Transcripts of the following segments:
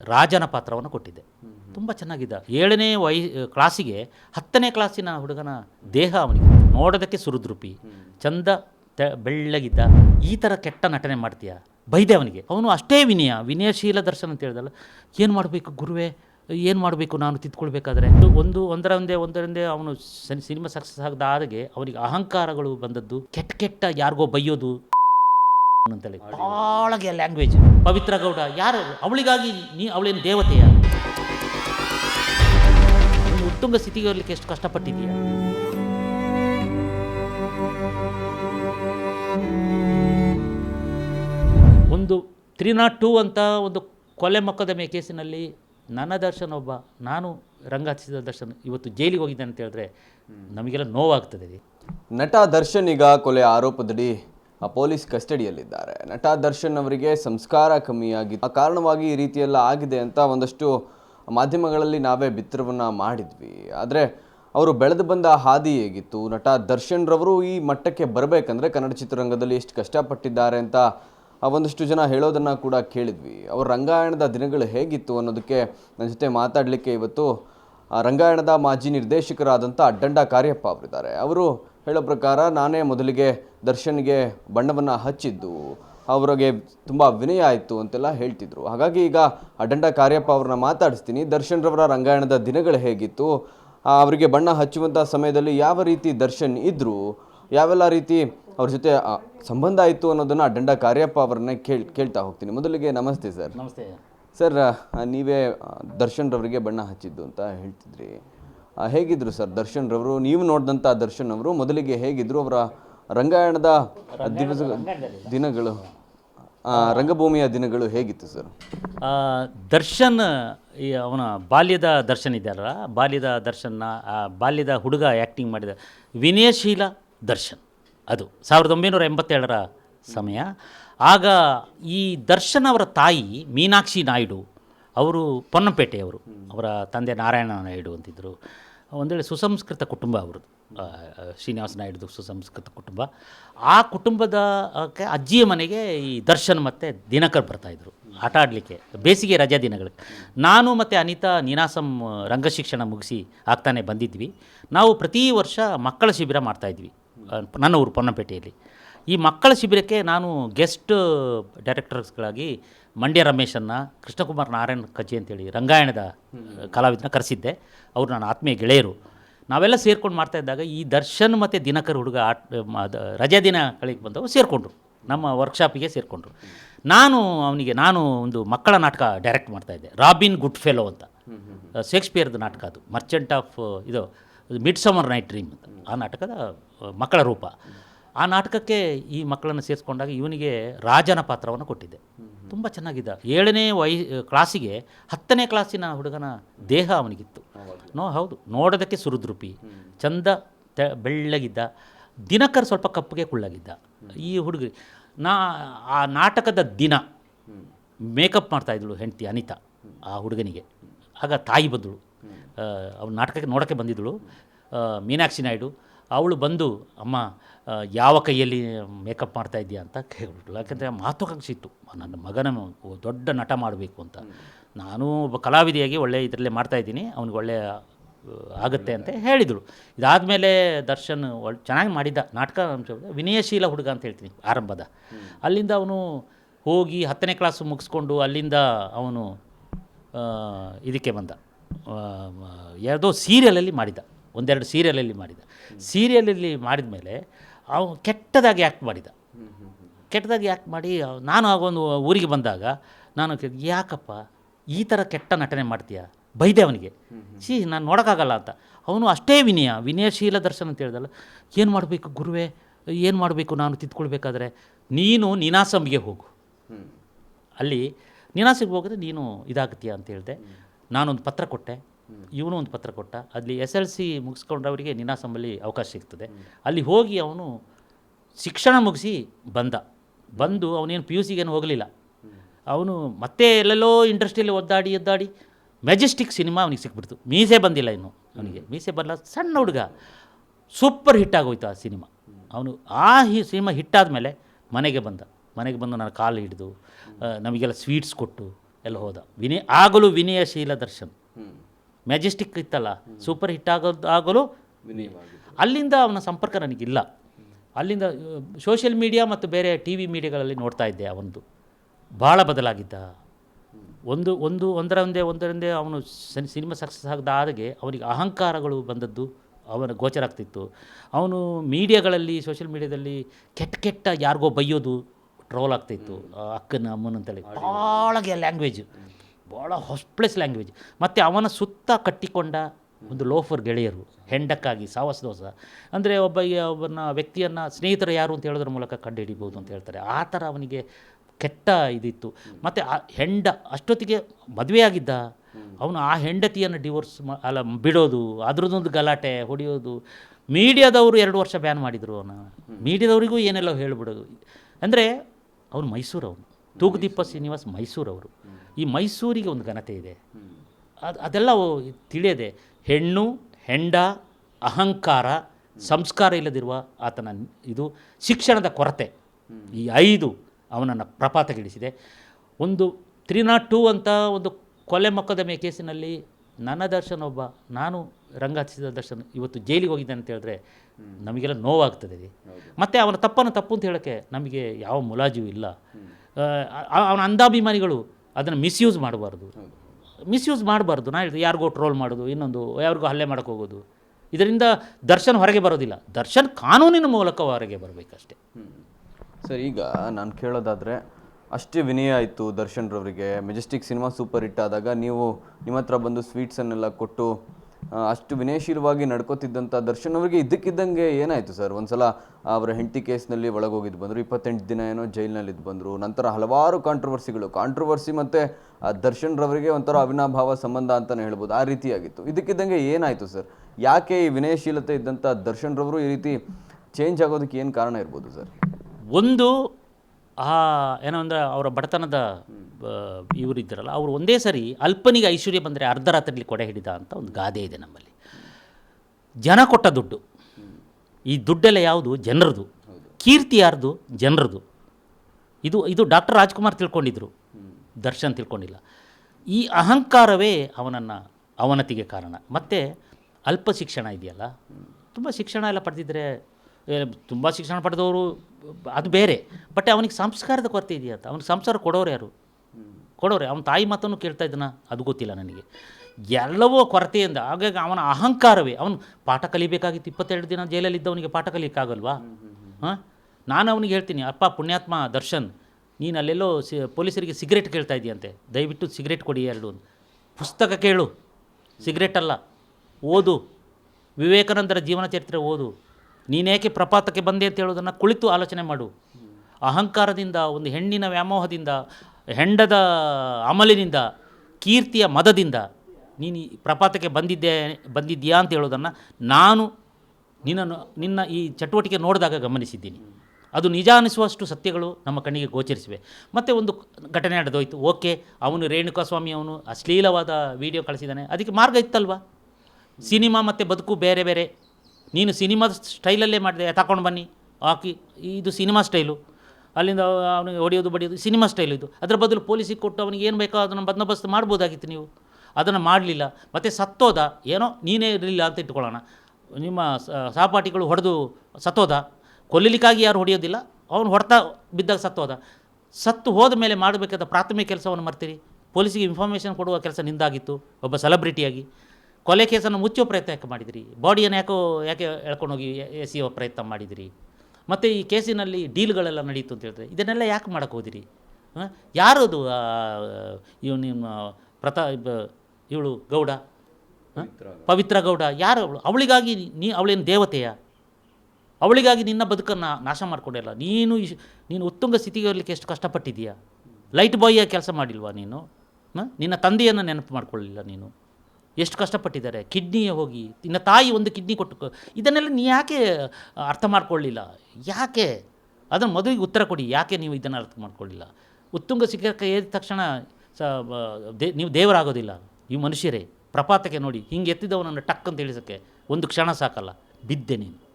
ರಾಜನ ಪಾತ್ರವನ್ನು ಕೊಟ್ಟಿದ್ದೆ. ತುಂಬ ಚೆನ್ನಾಗಿದ್ದ. ಏಳನೇ ವೈ ಕ್ಲಾಸಿಗೆ ಹತ್ತನೇ ಕ್ಲಾಸಿನ ಹುಡುಗನ ದೇಹ ಅವನಿಗೆ ನೋಡೋದಕ್ಕೆ ಸುರುದ್ರೂಪಿ. ಚಂದ ತೆ- ಬೆಳ್ಳಗಿದ್ದ. ಈ ಥರ ಕೆಟ್ಟ ನಟನೆ ಮಾಡ್ತೀಯ? ಬೈದೆ ಅವನಿಗೆ. ಅವನು ಅಷ್ಟೇ ವಿನಯ. ವಿನಯಶೀಲ ದರ್ಶನ ಅಂತ ಹೇಳ್ದಲ್ಲ. ಏನು ಮಾಡಬೇಕು ಗುರುವೇ? ಏನು ಮಾಡಬೇಕು ನಾನು ತಿದ್ಕೊಳ್ಬೇಕಾದ್ರೆ? ಒಂದು ಒಂದರ ಒಂದೇ ಒಂದರಂದೇ ಅವನು ಸಿನಿಮಾ ಸಕ್ಸಸ್ ಆಗದಾಗೆ ಅವನಿಗೆ ಅಹಂಕಾರಗಳು ಬಂದದ್ದು. ಕೆಟ್ಟ ಕೆಟ್ಟ ಯಾರಿಗೋ ಬೈಯೋದು. ಅಂತೇಳಿ ಭಾಳಗೆ ಲ್ಯಾಂಗ್ವೇಜ್ ಪವಿತ್ರ ಗೌಡ ಯಾರು? ಅವಳಿಗಾಗಿ ನೀ ಅವಳೇನು ದೇವತೆಯ? ಉತ್ತುಂಗ ಸ್ಥಿತಿಗೆ ಬರಲಿಕ್ಕೆ ಎಷ್ಟು ಕಷ್ಟಪಟ್ಟಿದೀಯ ಒಂದು ತ್ರೀ ನಾಟ್ ಟೂ ಅಂತ ಒಂದು ಕೊಲೆ ಮೊಕದ್ದಮೆ ಕೇಸಿನಲ್ಲಿ ನನ್ನ ದರ್ಶನ ಒಬ್ಬ ನಾನು ರಂಗ ಹಚ್ಚಿದ ದರ್ಶನ್ ಇವತ್ತು ಜೈಲಿಗೆ ಹೋಗಿದ್ದೆ ಅಂತ ಹೇಳಿದ್ರೆ ನಮಗೆಲ್ಲ ನೋವಾಗ್ತದೆ. ನಟ ದರ್ಶನ್ ಈಗ ಕೊಲೆ ಆರೋಪದಡಿ ಪೊಲೀಸ್ ಕಸ್ಟಡಿಯಲ್ಲಿದ್ದಾರೆ. ನಟ ದರ್ಶನ್ ಅವರಿಗೆ ಸಂಸ್ಕಾರ ಕಮ್ಮಿಯಾಗಿ, ಆ ಕಾರಣವಾಗಿ ಈ ರೀತಿಯೆಲ್ಲ ಆಗಿದೆ ಅಂತ ಒಂದಷ್ಟು ಮಾಧ್ಯಮಗಳಲ್ಲಿ ನಾವೇ ಬಿತ್ತರವನ್ನು ಮಾಡಿದ್ವಿ. ಆದರೆ ಅವರು ಬೆಳೆದು ಬಂದ ಹಾದಿ ಹೇಗಿತ್ತು? ನಟ ದರ್ಶನ್ ರವರು ಈ ಮಟ್ಟಕ್ಕೆ ಬರಬೇಕಂದ್ರೆ ಕನ್ನಡ ಚಿತ್ರರಂಗದಲ್ಲಿ ಎಷ್ಟು ಕಷ್ಟಪಟ್ಟಿದ್ದಾರೆ ಅಂತ ಆ ಒಂದಷ್ಟು ಜನ ಹೇಳೋದನ್ನು ಕೂಡ ಕೇಳಿದ್ವಿ. ಅವ್ರ ರಂಗಾಯಣದ ದಿನಗಳು ಹೇಗಿತ್ತು ಅನ್ನೋದಕ್ಕೆ ನನ್ನ ಜೊತೆ ಮಾತಾಡಲಿಕ್ಕೆ ಇವತ್ತು ಆ ರಂಗಾಯಣದ ಮಾಜಿ ನಿರ್ದೇಶಕರಾದಂಥ ಅಡ್ಡಂಡ ಕಾರ್ಯಪ್ಪ ಅವರಿದ್ದಾರೆ. ಅವರು ಹೇಳೋ ಪ್ರಕಾರ ನಾನೇ ಮೊದಲಿಗೆ ದರ್ಶನ್ಗೆ ಬಣ್ಣವನ್ನು ಹಚ್ಚಿದ್ದು. ಅವರಿಗೆ ತುಂಬ ವಿನಯ ಆಯಿತು ಅಂತೆಲ್ಲ ಹೇಳ್ತಿದ್ರು. ಹಾಗಾಗಿ ಈಗ ಅಡ್ಡಂಡ ಕಾರ್ಯಪ್ಪ ಅವ್ರನ್ನ ಮಾತಾಡಿಸ್ತೀನಿ. ದರ್ಶನ್ ರವರ ರಂಗಾಯಣದ ದಿನಗಳು ಹೇಗಿತ್ತು? ಅವರಿಗೆ ಬಣ್ಣ ಹಚ್ಚುವಂಥ ಸಮಯದಲ್ಲಿ ಯಾವ ರೀತಿ ದರ್ಶನ್ ಇದ್ದರು ಯಾವೆಲ್ಲ ರೀತಿ ಅವ್ರ ಜೊತೆ ಸಂಬಂಧ ಆಯಿತು ಅನ್ನೋದನ್ನು ಅಡ್ಡಂಡ ಕಾರ್ಯಪ್ಪ ಅವರನ್ನೇ ಕೇಳ್ ಕೇಳ್ತಾ ಹೋಗ್ತೀನಿ. ಮೊದಲಿಗೆ ನಮಸ್ತೆ ಸರ್. ನಮಸ್ತೆ. ಸರ್ ನೀವೇ ದರ್ಶನ್ರವರಿಗೆ ದರ್ಶನ್ ರವರಿಗೆ ಬಣ್ಣ ಹಚ್ಚಿದ್ದು ಅಂತ ಹೇಳ್ತಿದ್ರಿ. ಹೇಗಿದ್ರು ಸರ್ ದರ್ಶನ್ ರವರು? ನೀವು ನೋಡಿದಂಥ ದರ್ಶನ್ ಅವರು ಮೊದಲಿಗೆ ಹೇಗಿದ್ರು? ಅವರ ರಂಗಾಯಣದ ದಿವಸ ದಿನಗಳು ರಂಗಭೂಮಿಯ ದಿನಗಳು ಹೇಗಿತ್ತು ಸರ್? ದರ್ಶನ್ ಈ ಅವನ ಬಾಲ್ಯದ ದರ್ಶನ್ ಇದೆಯಲ್ಲ ಬಾಲ್ಯದ ದರ್ಶನ್ನ ಬಾಲ್ಯದ ಹುಡುಗ ಆ್ಯಕ್ಟಿಂಗ್ ಮಾಡಿದ ವಿನಯಶೀಲ ದರ್ಶನ್ ಅದು ಸಾವಿರದ ಒಂಬೈನೂರ ಎಂಬತ್ತೇಳರ ಸಮಯ. ಆಗ ಈ ದರ್ಶನ್ ಅವರ ತಾಯಿ ಮೀನಾಕ್ಷಿ ನಾಯ್ಡು ಅವರು ಪೊನ್ನಂಪೇಟೆಯವರು ಅವರ ತಂದೆ ನಾರಾಯಣ ನಾಯ್ಡು ಅಂತಿದ್ದರು ಒಂದೇಳೆ ಸುಸಂಸ್ಕೃತ ಕುಟುಂಬ ಅವ್ರದ್ದು. ಶ್ರೀನಿವಾಸ ನಾಯ್ಡುದು ಸುಸಂಸ್ಕೃತ ಕುಟುಂಬ. ಆ ಕುಟುಂಬದ ಅಜ್ಜಿಯ ಮನೆಗೆ ಈ ದರ್ಶನ್ ಮತ್ತು ದಿನಕರ್ ಬರ್ತಾಯಿದ್ರು ಆಟ ಆಡಲಿಕ್ಕೆ. ಬೇಸಿಗೆ ರಜಾ ದಿನಗಳಿಗೆ ನಾನು ಮತ್ತು ಅನಿತಾ, ನೀನಾಸಂ ರಂಗಶಿಕ್ಷಣ ಮುಗಿಸಿ ಆಗ್ತಾನೆ ಬಂದಿದ್ವಿ. ನಾವು ಪ್ರತಿ ವರ್ಷ ಮಕ್ಕಳ ಶಿಬಿರ ಮಾಡ್ತಾಯಿದ್ವಿ ನನ್ನ ಊರು ಪೊನ್ನಪೇಟೆಯಲ್ಲಿ. ಈ ಮಕ್ಕಳ ಶಿಬಿರಕ್ಕೆ ನಾನು ಗೆಸ್ಟ್ ಡೈರೆಕ್ಟರ್ಸ್ಗಳಾಗಿ ಮಂಡ್ಯ ರಮೇಶನ್ನ, ಕೃಷ್ಣಕುಮಾರ್ ನಾರಾಯಣ್ ಕಜ್ಜಿ ಅಂತೇಳಿ ರಂಗಾಯಣದ ಕಲಾವಿದನ ಕರೆಸಿದ್ದೆ. ಅವರು ನನ್ನ ಆತ್ಮೀಯ ಗೆಳೆಯರು. ನಾವೆಲ್ಲ ಸೇರ್ಕೊಂಡು ಮಾಡ್ತಾ ಇದ್ದಾಗ ಈ ದರ್ಶನ್ ಮತ್ತು ದಿನಕರ್ ಹುಡುಗ ಆಟ ರಜಾ ದಿನ ಕಳಿಗೆ ಬಂದವರು ಸೇರಿಕೊಂಡ್ರು. ನಮ್ಮ ವರ್ಕ್ಶಾಪಿಗೆ ಸೇರಿಕೊಂಡ್ರು. ನಾನು ಅವನಿಗೆ, ನಾನು ಒಂದು ಮಕ್ಕಳ ನಾಟಕ ಡೈರೆಕ್ಟ್ ಮಾಡ್ತಾಯಿದ್ದೆ ರಾಬಿನ್ ಗುಡ್ ಫೆಲೋ ಅಂತ. ಶೇಕ್ಸ್ಪಿಯರ್ದು ನಾಟಕ ಅದು. ಮರ್ಚೆಂಟ್ ಆಫ್ ಇದು ಮಿಡ್ ಸಮರ್ ನೈಟ್ ಡ್ರೀಮ್ ಅಂತ. ಆ ನಾಟಕದ ಮಕ್ಕಳ ರೂಪ. ಆ ನಾಟಕಕ್ಕೆ ಈ ಮಕ್ಕಳನ್ನು ಸೇರಿಸ್ಕೊಂಡಾಗ ಇವನಿಗೆ ರಾಜನ ಪಾತ್ರವನ್ನು ಕೊಟ್ಟಿದ್ದೆ. ತುಂಬ ಚೆನ್ನಾಗಿದ್ದ. ಏಳನೇ ವೈ, ಕ್ಲಾಸಿಗೆ ಹತ್ತನೇ ಕ್ಲಾಸಿನ ಹುಡುಗನ ದೇಹ ಅವನಿಗಿತ್ತು. ನೋ, ಹೌದು, ನೋಡೋದಕ್ಕೆ ಸುರುದ್ರೂಪಿ, ಚಂದ ತೆ, ಬೆಳ್ಳಗಿದ್ದ, ದಿನಕರ್ ಸ್ವಲ್ಪ ಕಪ್ಪಗೆ ಕುಳ್ಳಗಿದ್ದ. ಈ ಹುಡುಗ ನಾ, ಆ ನಾಟಕದ ದಿನ ಮೇಕಪ್ ಮಾಡ್ತಾಯಿದ್ಳು ಹೆಂಡತಿ ಅನಿತಾ, ಆ ಹುಡುಗನಿಗೆ. ಆಗ ತಾಯಿ ಬಂದಳು. ಅವ್ಳು ನಾಟಕಕ್ಕೆ ನೋಡೋಕ್ಕೆ ಬಂದಿದ್ದಳು. ಮೀನಾಕ್ಷಿ ನಾಯ್ಡು, ಅವಳು ಬಂದು, ಅಮ್ಮ ಯಾವ ಕೈಯಲ್ಲಿ ಮೇಕಪ್ ಮಾಡ್ತಾ ಇದೆಯಾ ಅಂತ ಕೇಳ್ಬಿಟ್ಟು ಯಾಕೆಂದರೆ ಮಹತ್ವಾಕಾಂಕ್ಷೆ ಇತ್ತು. ನನ್ನ ಮಗನ ದೊಡ್ಡ ನಟ ಮಾಡಬೇಕು ಅಂತ. ನಾನು ಒಬ್ಬ ಕಲಾವಿದೆಯಾಗಿ ಒಳ್ಳೆ ಇದರಲ್ಲೇ ಮಾಡ್ತಾಯಿದ್ದೀನಿ ಅವ್ನಿಗೆ ಒಳ್ಳೆಯ ಆಗುತ್ತೆ ಅಂತ ಹೇಳಿದರು. ಇದಾದಮೇಲೆ ದರ್ಶನ್ ಒಳ್ಳೆ ಚೆನ್ನಾಗಿ ಮಾಡಿದ್ದ ನಾಟಕ ವಿನಯಶೀಲ ಹುಡುಗ ಅಂತ ಹೇಳ್ತೀನಿ ಆರಂಭದ. ಅಲ್ಲಿಂದ ಅವನು ಹೋಗಿ ಹತ್ತನೇ ಕ್ಲಾಸ್ ಮುಗಿಸ್ಕೊಂಡು ಅಲ್ಲಿಂದ ಅವನು ಇದಕ್ಕೆ ಬಂದ. ಯಾವುದೋ ಸೀರಿಯಲಲ್ಲಿ ಮಾಡಿದ ಒಂದೆರಡು ಸೀರಿಯಲಲ್ಲಿ ಮಾಡಿದ ಸೀರಿಯಲಲ್ಲಿ ಮಾಡಿದ ಮೇಲೆ ಅವನು ಕೆಟ್ಟದಾಗಿ ಆ್ಯಕ್ಟ್ ಮಾಡಿದ. ಕೆಟ್ಟದಾಗಿ ಆ್ಯಕ್ಟ್ ಮಾಡಿ ಅವ್- ನಾನು ಆಗೊಂದು ಊರಿಗೆ ಬಂದಾಗ ನಾನು ಯಾಕಪ್ಪ? ಈ ಥರ ಕೆಟ್ಟ ನಟನೆ ಮಾಡ್ತೀಯ? ಬೈದೆ ಅವನಿಗೆ. ಛೀ, ನಾನು ನೋಡೋಕ್ಕಾಗಲ್ಲ ಅಂತ. ಅವನು ಅಷ್ಟೇ ವಿನಯ, ವಿನಯಶೀಲ ದರ್ಶನ ಅಂತ ಹೇಳ್ದಲ್ಲ, ಏನು ಮಾಡಬೇಕು ಗುರುವೇ? ಏನು ಮಾಡಬೇಕು ನಾನು ತಿದ್ಕೊಳ್ಬೇಕಾದ್ರೆ? ನೀನು ನೀನಾಸಂಬಿಗೆ ಹೋಗು. ಅಲ್ಲಿ ನೀನಾಸಿಗೆ ಹೋಗಿದ್ರೆ ನೀನು ಇದಾಗ್ತೀಯ? ಅಂತ ಹೇಳಿದೆ. ನಾನೊಂದು ಪತ್ರ ಕೊಟ್ಟೆ. ಇವನು ಒಂದು ಪತ್ರ ಕೊಟ್ಟ. ಅಲ್ಲಿ ಎಸ್ ಎಲ್ ಸಿ ಮುಗಿಸ್ಕೊಂಡವರಿಗೆ ನಿನಾಸಂಬಲ್ಲಿ ಅವಕಾಶ ಸಿಗ್ತದೆ. ಅಲ್ಲಿ ಹೋಗಿ ಅವನು ಶಿಕ್ಷಣ ಮುಗಿಸಿ ಬಂದ. ಬಂದು ಅವನೇನು ಪಿ ಯು ಸಿಗೇನು ಹೋಗಲಿಲ್ಲ. ಅವನು ಮತ್ತೆ ಎಲ್ಲೆಲ್ಲೋ ಇಂಡಸ್ಟ್ರಿಯಲ್ಲಿ ಒದ್ದಾಡಿ ಒದ್ದಾಡಿ ಮೆಜೆಸ್ಟಿಕ್ ಸಿನಿಮಾ ಅವನಿಗೆ ಸಿಕ್ಬಿಡ್ತು. ಮೀಸೆ ಬಂದಿಲ್ಲ ಇನ್ನು ಅವನಿಗೆ. ಮೀಸೆ ಬರಲ್ಲ ಸಣ್ಣ ಹುಡುಗ. ಸೂಪರ್ ಹಿಟ್ ಆಗೋಯ್ತು ಆ ಸಿನಿಮಾ. ಅವನು ಆ ಹಿ ಸಿನಿಮಾ ಹಿಟ್ಟಾದ ಮೇಲೆ ಮನೆಗೆ ಬಂದ. ಮನೆಗೆ ಬಂದು ನಾನು ಕಾಲು ಹಿಡಿದು ನಮಗೆಲ್ಲ ಸ್ವೀಟ್ಸ್ ಕೊಟ್ಟು ಎಲ್ಲ ಹೋದ. ವಿನಯ, ಆಗಲೂ ವಿನಯಶೀಲ ದರ್ಶನ್. ಮ್ಯಾಜೆಸ್ಟಿಕ್ ಇತ್ತಲ್ಲ ಸೂಪರ್ ಹಿಟ್ ಆಗೋದು ಆಗಲು ಅಲ್ಲಿಂದ ಅವನ ಸಂಪರ್ಕ ನನಗಿಲ್ಲ. ಅಲ್ಲಿಂದ ಸೋಷಿಯಲ್ ಮೀಡಿಯಾ ಮತ್ತು ಬೇರೆ ಟಿ ವಿ ಮೀಡಿಯಾಗಳಲ್ಲಿ ನೋಡ್ತಾ ಇದ್ದೆ ಅವನದು ಭಾಳ ಬದಲಾಗಿದ್ದ. ಒಂದು ಒಂದು ಒಂದರೊಂದೇ ಒಂದರೊಂದೇ ಅವನು ಸಿನಿಮಾ ಸಕ್ಸಸ್ ಆಗದ ಹಾಗೆ ಅವನಿಗೆ ಅಹಂಕಾರಗಳು ಬಂದದ್ದು ಅವನ ಗೋಚರ ಆಗ್ತಿತ್ತು. ಅವನು ಮೀಡಿಯಾಗಳಲ್ಲಿ ಸೋಷಿಯಲ್ ಮೀಡಿಯಾದಲ್ಲಿ ಕೆಟ್ಟ ಕೆಟ್ಟ ಯಾರಿಗೋ ಬೈಯೋದು ಟ್ರೋಲ್ ಆಗ್ತಾಯಿತ್ತು ಅಕ್ಕನ ಅಮ್ಮನ ಅಂತೇಳಿ ಭಾಳ ಲ್ಯಾಂಗ್ವೇಜ್ ಭಾಳ ಹೊಸ್ಪ್ಲೆಸ್ ಲ್ಯಾಂಗ್ವೇಜ್. ಮತ್ತು ಅವನ ಸುತ್ತ ಕಟ್ಟಿಕೊಂಡ ಒಂದು ಲೋಫರ್ ಗೆಳೆಯರು ಹೆಂಡಕ್ಕಾಗಿ ಸಾವಸ ದೋಸ. ಅಂದರೆ ಒಬ್ಬ ಒಬ್ಬನ ವ್ಯಕ್ತಿಯನ್ನು ಸ್ನೇಹಿತರು ಯಾರು ಅಂತ ಹೇಳೋದ್ರ ಮೂಲಕ ಕಂಡುಹಿಡಿಬೋದು ಅಂತ ಹೇಳ್ತಾರೆ. ಆ ಥರ ಅವನಿಗೆ ಕೆಟ್ಟ ಇದಿತ್ತು. ಮತ್ತು ಆ ಹೆಂಡ ಅಷ್ಟೊತ್ತಿಗೆ ಮದುವೆಯಾಗಿದ್ದ. ಅವನು ಆ ಹೆಂಡತಿಯನ್ನು ಡಿವೋರ್ಸ್ ಮಾ ಅಲ್ಲ ಬಿಡೋದು ಅದ್ರದ್ದೊಂದು ಗಲಾಟೆ ಹೊಡೆಯೋದು. ಮೀಡಿಯಾದವರು ಎರಡು ವರ್ಷ ಬ್ಯಾನ್ ಮಾಡಿದರು ಅವನ. ಮೀಡಿಯಾದವರಿಗೂ ಏನೆಲ್ಲ ಹೇಳಿಬಿಡೋದು. ಅಂದರೆ ಅವನು ಮೈಸೂರು ಅವನು ತೂಗುದೀಪ ಶ್ರೀನಿವಾಸ್ ಮೈಸೂರವರು. ಈ ಮೈಸೂರಿಗೆ ಒಂದು ಘನತೆ ಇದೆ. ಅದು ಅದೆಲ್ಲ ತಿಳಿಯದೆ ಹೆಣ್ಣು ಹೆಂಡ ಅಹಂಕಾರ ಸಂಸ್ಕಾರ ಇಲ್ಲದಿರುವ ಆತನ ಇದು ಶಿಕ್ಷಣದ ಕೊರತೆ. ಈ ಐದು ಅವನನ್ನು ಪ್ರಪಾತಗಿಳಿಸಿದೆ. ಒಂದು ತ್ರೀ ನಾಟ್ ಟೂ ಅಂತ ಒಂದು ಕೊಲೆ ಮೊಕದ್ದಮೆ ಕೇಸಿನಲ್ಲಿ ನನ್ನ ದರ್ಶನ ಒಬ್ಬ ನಾನು ರಂಗ ಹಚ್ಚಿದ ದರ್ಶನ್ ಇವತ್ತು ಜೈಲಿಗೆ ಹೋಗಿದ್ದೆ ಅಂತ ಹೇಳಿದ್ರೆ ನಮಗೆಲ್ಲ ನೋವಾಗ್ತದೆ. ಮತ್ತು ಅವನ ತಪ್ಪನ್ನು ತಪ್ಪು ಅಂತ ಹೇಳೋಕ್ಕೆ ನಮಗೆ ಯಾವ ಮುಲಾಜು ಇಲ್ಲ. ಅವನ ಅಂಧಾಭಿಮಾನಿಗಳು ಅದನ್ನು ಮಿಸ್ಯೂಸ್ ಮಾಡಬಾರ್ದು. ಮಿಸ್ಯೂಸ್ ಮಾಡಬಾರ್ದು. ನಾ ಹೇಳ್ತೀನಿ ಯಾರಿಗೋ ಟ್ರೋಲ್ ಮಾಡೋದು, ಇನ್ನೊಂದು, ಯಾರಿಗೋ ಹಲ್ಲೆ ಮಾಡೋಕ್ಕೆ ಹೋಗೋದು. ಇದರಿಂದ ದರ್ಶನ್ ಹೊರಗೆ ಬರೋದಿಲ್ಲ. ದರ್ಶನ್ ಕಾನೂನಿನ ಮೂಲಕ ಹೊರಗೆ ಬರಬೇಕಷ್ಟೇ. ಸರ್, ಈಗ ನಾನು ಕೇಳೋದಾದರೆ, ಅಷ್ಟೇ ವಿನಯ ಆಯಿತು ದರ್ಶನ್ ರವರಿಗೆ ಮೆಜೆಸ್ಟಿಕ್ ಸಿನಿಮಾ ಸೂಪರ್ ಹಿಟ್ ಆದಾಗ ನೀವು ನಿಮ್ಮ ಹತ್ರ ಬಂದು ಸ್ವೀಟ್ಸನ್ನೆಲ್ಲ ಕೊಟ್ಟು ಅಷ್ಟು ವಿನಯಶೀಲವಾಗಿ ನಡ್ಕೋತಿದ್ದಂಥ ದರ್ಶನ್ ಅವರಿಗೆ ಇದ್ದಕ್ಕಿದ್ದಂಗೆ ಏನಾಯಿತು ಸರ್? ಒಂದ್ಸಲ ಅವರ ಹೆಂಡತಿ ಕೇಸ್ನಲ್ಲಿ ಒಳಗೋಗಿದ್ದು ಬಂದರು, ಇಪ್ಪತ್ತೆಂಟು ದಿನ ಏನೋ ಜೈಲಿನಲ್ಲಿದ್ದು ಬಂದರು, ನಂತರ ಹಲವಾರು ಕಾಂಟ್ರವರ್ಸಿಗಳು ಕಾಂಟ್ರವರ್ಸಿ ಮತ್ತು ದರ್ಶನ್ ರವರಿಗೆ ಒಂಥರ ಅವಿನಾಭಾವ ಸಂಬಂಧ ಅಂತಲೇ ಹೇಳ್ಬೋದು, ಆ ರೀತಿಯಾಗಿತ್ತು. ಇದಕ್ಕಿದ್ದಂಗೆ ಏನಾಯಿತು ಸರ್? ಯಾಕೆ ಈ ವಿನಯಶೀಲತೆ ಇದ್ದಂಥ ದರ್ಶನ್ ರವರು ಈ ರೀತಿ ಚೇಂಜ್ ಆಗೋದಕ್ಕೆ ಏನು ಕಾರಣ ಇರ್ಬೋದು ಸರ್? ಒಂದು ಆ, ಏನೋ ಅಂದರೆ ಅವರ ಬಡತನದ ಇವರು ಇದ್ದರಲ್ಲ, ಅವರು ಒಂದೇ ಸರಿ ಅಲ್ಪನಿಗೆ ಐಶ್ವರ್ಯ ಬಂದರೆ ಅರ್ಧ ರಾತ್ರಿಲಿ ಕೊಡೆ ಹಿಡಿದ ಅಂತ ಒಂದು ಗಾದೆ ಇದೆ ನಮ್ಮಲ್ಲಿ. ಜನ ಕೊಟ್ಟ ದುಡ್ಡು. ಈ ದುಡ್ಡೆಲ್ಲ ಯಾವುದು? ಜನರದು. ಕೀರ್ತಿ ಯಾರ್ದು? ಜನರದು. ಇದು ಇದು ಡಾಕ್ಟರ್ ರಾಜ್ಕುಮಾರ್ ತಿಳ್ಕೊಂಡಿದ್ರು. ದರ್ಶನ್ ತಿಳ್ಕೊಂಡಿಲ್ಲ. ಈ ಅಹಂಕಾರವೇ ಅವನನ್ನು ಅವನತಿಗೆ ಕಾರಣ. ಮತ್ತು ಅಲ್ಪ ಶಿಕ್ಷಣ ಇದೆಯಲ್ಲ? ತುಂಬ ಶಿಕ್ಷಣ ಎಲ್ಲ ಪಡೆದಿದ್ದರೆ ತುಂಬ ಶಿಕ್ಷಣ ಪಡೆದವರು, ಅದು ಬೇರೆ. ಬಟ್ ಅವನಿಗೆ ಸಂಸ್ಕಾರದ ಕೊರತೆ ಇದೆಯಾ ಅಂತ. ಅವನಿಗೆ ಸಂಸ್ಕಾರ ಕೊಡೋರು ಯಾರು? ಕೊಡೋರೆ ಅವನ ತಾಯಿ ಮಾತನ್ನು ಕೇಳ್ತಾ ಇದ್ದಾನ? ಅದು ಗೊತ್ತಿಲ್ಲ ನನಗೆ. ಎಲ್ಲವೋ ಕೊರತೆಯಿಂದ, ಹಾಗಾಗಿ ಅವನ ಅಹಂಕಾರವೇ. ಅವನು ಪಾಠ ಕಲಿಬೇಕಾಗಿತ್ತು ಇಪ್ಪತ್ತೆರಡು ದಿನ ಜೈಲಲ್ಲಿದ್ದವನಿಗೆ ಪಾಠ ಕಲಿಯಕ್ಕಾಗಲ್ವಾ? ಹಾಂ? ನಾನು ಅವನಿಗೆ ಹೇಳ್ತೀನಿ, ಅಪ್ಪ, ಪುಣ್ಯಾತ್ಮ, ದರ್ಶನ್, ನೀನು ಅಲ್ಲೆಲ್ಲೋ ಸಿ, ಪೊಲೀಸರಿಗೆ ಸಿಗರೇಟ್ ಕೇಳ್ತಾ ಇದೆಯಂತೆ. ದಯವಿಟ್ಟು ಸಿಗರೇಟ್ ಕೊಡಿ ಎರಡು. ಪುಸ್ತಕ ಕೇಳು. ಸಿಗರೇಟ್ ಅಲ್ಲ. ಓದು. ವಿವೇಕಾನಂದರ ಜೀವನ ಚರಿತ್ರೆ ಓದು. ನೀನೇಕೆ ಪ್ರಪಾತಕ್ಕೆ ಬಂದೆ ಅಂತ ಹೇಳೋದನ್ನು ಕುಳಿತು ಆಲೋಚನೆ ಮಾಡು. ಅಹಂಕಾರದಿಂದ, ಒಂದು ಹೆಣ್ಣಿನ ವ್ಯಾಮೋಹದಿಂದ, ಹೆಂಡದ ಅಮಲಿನಿಂದ, ಕೀರ್ತಿಯ ಮದದಿಂದ ನೀನು ಈ ಪ್ರಪಾತಕ್ಕೆ ಬಂದಿದ್ದೆ, ಬಂದಿದ್ದೀಯಾ ಅಂತ ಹೇಳೋದನ್ನು ನಾನು ನಿನ್ನನ್ನು, ನಿನ್ನ ಈ ಚಟುವಟಿಕೆ ನೋಡಿದಾಗ ಗಮನಿಸಿದ್ದೀನಿ. ಅದು ನಿಜ ಅನಿಸುವಷ್ಟು ಸತ್ಯಗಳು ನಮ್ಮ ಕಣ್ಣಿಗೆ ಗೋಚರಿಸಿವೆ. ಮತ್ತು ಒಂದು ಘಟನೆ ನಡೆದೋಯ್ತು. ಓಕೆ, ಅವನು ರೇಣುಕಾಸ್ವಾಮಿ ಅವನು ಅಶ್ಲೀಲವಾದ ವಿಡಿಯೋ ಕಳಿಸಿದ್ದಾನೆ ಅದಕ್ಕೆ ಮಾರ್ಗ ಇತ್ತಲ್ವ? ಸಿನಿಮಾ ಮತ್ತು ಬದುಕು ಬೇರೆ ಬೇರೆ. ನೀನು ಸಿನಿಮಾ ಸ್ಟೈಲಲ್ಲೇ ಮಾಡಿದೆ ತಗೊಂಡು ಬನ್ನಿ, ಹಾಕಿ, ಇದು ಸಿನಿಮಾ ಸ್ಟೈಲು. ಅಲ್ಲಿಂದ ಅವನಿಗೆ ಹೊಡೆಯೋದು, ಬಡಿಯೋದು, ಸಿನಿಮಾ ಸ್ಟೈಲ್ ಇದು. ಅದರ ಬದಲು ಪೊಲೀಸಿಗೆ ಕೊಟ್ಟು ಅವನಿಗೆ ಏನು ಬೇಕೋ ಅದನ್ನು ಬಂದೋಬಸ್ತ್ ಮಾಡ್ಬೋದಾಗಿತ್ತು ನೀವು. ಅದನ್ನು ಮಾಡಲಿಲ್ಲ. ಮತ್ತು ಸತ್ತೋದ, ಏನೋ ನೀನೇ ಇರಲಿಲ್ಲ ಅಂತ ಇಟ್ಕೊಳ್ಳೋಣ. ನಿಮ್ಮ ಸಹಪಾಠಿಗಳು ಹೊಡೆದು ಸತ್ತೋದ. ಕೊಲ್ಲಲಿಕ್ಕಾಗಿ ಯಾರು ಹೊಡೆಯೋದಿಲ್ಲ, ಅವನು ಹೊಡೆತ ಬಿದ್ದಾಗ ಸತ್ತೋದ. ಸತ್ತು ಹೋದ ಮೇಲೆ ಮಾಡಬೇಕಾದ ಪ್ರಾಥಮಿಕ ಕೆಲಸವನ್ನು ಮರ್ತೀರಿ. ಪೊಲೀಸಿಗೆ ಇನ್ಫಾರ್ಮೇಷನ್ ಕೊಡುವ ಕೆಲಸ ನಿಂದಾಗಿತ್ತು, ಒಬ್ಬ ಸೆಲೆಬ್ರಿಟಿಯಾಗಿ ಕೊಲೆ ಕೇಸನ್ನು ಮುಚ್ಚೋ ಪ್ರಯತ್ನ ಯಾಕೆ ಮಾಡಿದಿರಿ? ಬಾಡಿಯನ್ನು ಯಾಕೋ, ಯಾಕೆ ಎಳ್ಕೊಂಡೋಗಿ ಎಸೆಯುವ ಪ್ರಯತ್ನ ಮಾಡಿದಿರಿ? ಮತ್ತು ಈ ಕೇಸಿನಲ್ಲಿ ಡೀಲ್ಗಳೆಲ್ಲ ನಡೀತು ಅಂತ ಹೇಳಿದ್ರೆ ಇದನ್ನೆಲ್ಲ ಯಾಕೆ ಮಾಡಕ್ಕೆ ಹೋದಿರಿ? ಹಾಂ? ಅದು ಇವು ನಿಮ್ಮ ಪ್ರತಾ ಇವಳು ಗೌಡ? ಪವಿತ್ರ ಗೌಡ. ಯಾರು ಅವಳು? ಅವಳಿಗಾಗಿ ನೀ, ಅವಳೇನು ದೇವತೆಯ? ಅವಳಿಗಾಗಿ ನಿನ್ನ ಬದುಕನ್ನು ನಾಶ ಮಾಡಿಕೊಂಡಿಲ್ಲ ನೀನು ನೀನು ಉತ್ತುಂಗ ಸ್ಥಿತಿಗೆ ಇರಲಿಕ್ಕೆ ಎಷ್ಟು ಕಷ್ಟಪಟ್ಟಿದ್ದೀಯಾ? ಲೈಟ್ ಬಾಯಿಯ ಕೆಲಸ ಮಾಡಿಲ್ವಾ ನೀನು? ನಿನ್ನ ತಂದೆಯನ್ನು ನೆನಪು ಮಾಡಿಕೊಳ್ಳಿಲ್ಲ ನೀನು. ಎಷ್ಟು ಕಷ್ಟಪಟ್ಟಿದ್ದಾರೆ? ಕಿಡ್ನಿಯ ಹೋಗಿ ನಿನ್ನ ತಾಯಿ ಒಂದು ಕಿಡ್ನಿ ಕೊಟ್ಟು ಇದನ್ನೆಲ್ಲ ನೀ ಯಾಕೆ ಅರ್ಥ ಮಾಡ್ಕೊಳ್ಳಿಲ್ಲ? ಯಾಕೆ? ಅದನ್ನು ಮದುವೆಗೆ ಉತ್ತರ ಕೊಡಿ. ಯಾಕೆ ನೀವು ಇದನ್ನು ಅರ್ಥ ಮಾಡ್ಕೊಳ್ಳಿಲ್ಲ? ಉತ್ತುಂಗ ಶಿಖರಕ್ಕೆ ಏರಿದ ತಕ್ಷಣ ಸ ದೇ ನೀವು ದೇವರಾಗೋದಿಲ್ಲ. ನೀವು ಮನುಷ್ಯರೇ. ಪ್ರಪಾತಕ್ಕೆ ನೋಡಿ. ಹಿಂಗೆ ಎತ್ತಿದವನನ್ನು ಟಕ್ ಅಂತ ಇಳಿಸೋಕ್ಕೆ ಒಂದು ಕ್ಷಣ ಸಾಕಲ್ಲ. ಬಿದ್ದೆ ನೀನು.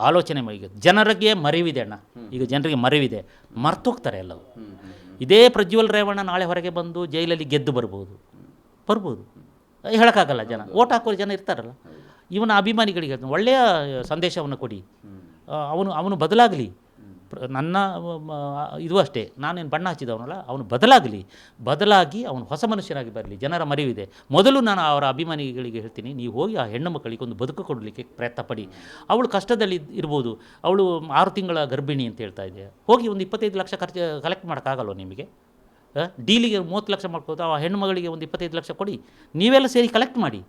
ಆಲೋಚನೆ ಮಾಡಿ ಈಗ ಜನರಿಗೆ ಮರಿವಿದೆ ಅಣ್ಣ. ಈಗ ಜನರಿಗೆ ಮರೆವಿದೆ. ಮರ್ತೋಗ್ತಾರೆ ಎಲ್ಲವು ಇದೇ ಪ್ರಜ್ವಲ್ ರೇವಣ್ಣ ನಾಳೆ ಹೊರಗೆ ಬಂದು ಜೈಲಲ್ಲಿ ಗೆದ್ದು ಬರ್ಬೋದು. ಬರ್ಬೋದು. ಹೇಳೋಕ್ಕಾಗಲ್ಲ ಜನ. ಓಟ್ ಹಾಕೋರು ಜನ ಇರ್ತಾರಲ್ಲ. ಇವನ ಅಭಿಮಾನಿಗಳಿಗೆ ಹೇಳ್ತೀನಿ, ಒಳ್ಳೆಯ ಸಂದೇಶವನ್ನು ಕೊಡಿ. ಅವನು ಅವನು ಬದಲಾಗಲಿ. ನನ್ನ ಇದು ಅಷ್ಟೇ. ನಾನೇನು ಬಣ್ಣ ಹಚ್ಚಿದವನಲ್ಲ ಅವನು ಬದಲಾಗಲಿ. ಬದಲಾಗಿ ಅವನು ಹೊಸ ಮನುಷ್ಯನಾಗಿ ಬರಲಿ. ಜನರ ಮರಿವಿದೆ. ಮೊದಲು ನಾನು ಅವರ ಅಭಿಮಾನಿಗಳಿಗೆ ಹೇಳ್ತೀನಿ ನೀವು ಹೋಗಿ ಆ ಹೆಣ್ಣು ಮಕ್ಕಳಿಗೆ ಒಂದು ಬದುಕು ಕೊಡಲಿಕ್ಕೆ ಪ್ರಯತ್ನ ಪಡಿ ಅವಳು ಕಷ್ಟದಲ್ಲಿ ಇದ್- ಇರ್ಬೋದು. ಅವಳು ಆರು ತಿಂಗಳ ಗರ್ಭಿಣಿ ಅಂತ ಹೇಳ್ತಾ ಇದ್ದೆ ಹೋಗಿ ಒಂದು ಇಪ್ಪತ್ತೈದು ಲಕ್ಷ ಖರ್ಚು ಕಲೆಕ್ಟ್ ಮಾಡೋಕ್ಕಾಗಲ್ವ ನಿಮಗೆ? ಡೀಲಿಗೆ ಮೂವತ್ತು ಲಕ್ಷ ಮಾಡ್ಕೊಳ್ತಾ ಆ ಹೆಣ್ಣು ಮಗಳಿಗೆ ಒಂದು ಇಪ್ಪತ್ತೈದು ಲಕ್ಷ ಕೊಡಿ. ನೀವೆಲ್ಲ ಸೇರಿ ಕಲೆಕ್ಟ್ ಮಾಡಿ.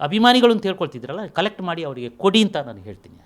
ಅಭಿಮಾನಿಗಳು ಅಂತ ಹೇಳ್ಕೊಳ್ತಿದ್ರಲ್ಲ ಕಲೆಕ್ಟ್ ಮಾಡಿ ಅವರಿಗೆ ಕೊಡಿ ಅಂತ ನಾನು ಹೇಳ್ತೀನಿ.